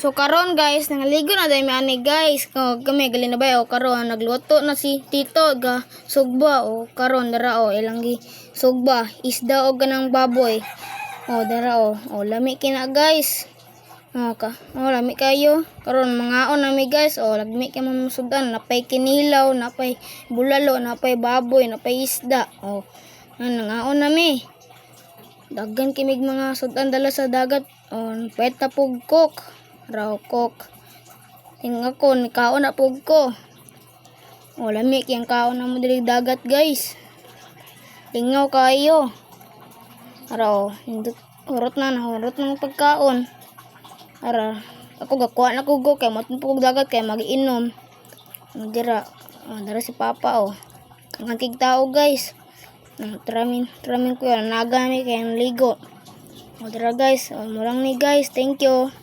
So karon guys, nangaligo na mi ani guys. O kami gali na ba o karon nagluto na si Tito ga sugba o karon dara o ilanggi sugba isda o ganang baboy. O dara o o lami kina guys. O ka, o lami kayo. Karon mangaon nami guys. O lagmi kay mo sudan napay kinilaw, napay bulalo, napay baboy, napay isda. O nangaon nami. Daggan kimig mga sudan dala sa dagat. O pwet na pugkok. Raw kok. Tinga ko, nikaon na pug ko. O lami kiyang kaon na diri dagat guys. Lingaw kayo. Araw, hurot na na hurot ng pagkaon. Ara, ako gakuha na kugo kay matupog dagat kay magiinom. Ang dira, oh, dara si Papa oh. Kangkig tao guys. Tramin, tramin ko yan. Naga mi kay ligo. O dira guys, o, murang ni guys. Thank you.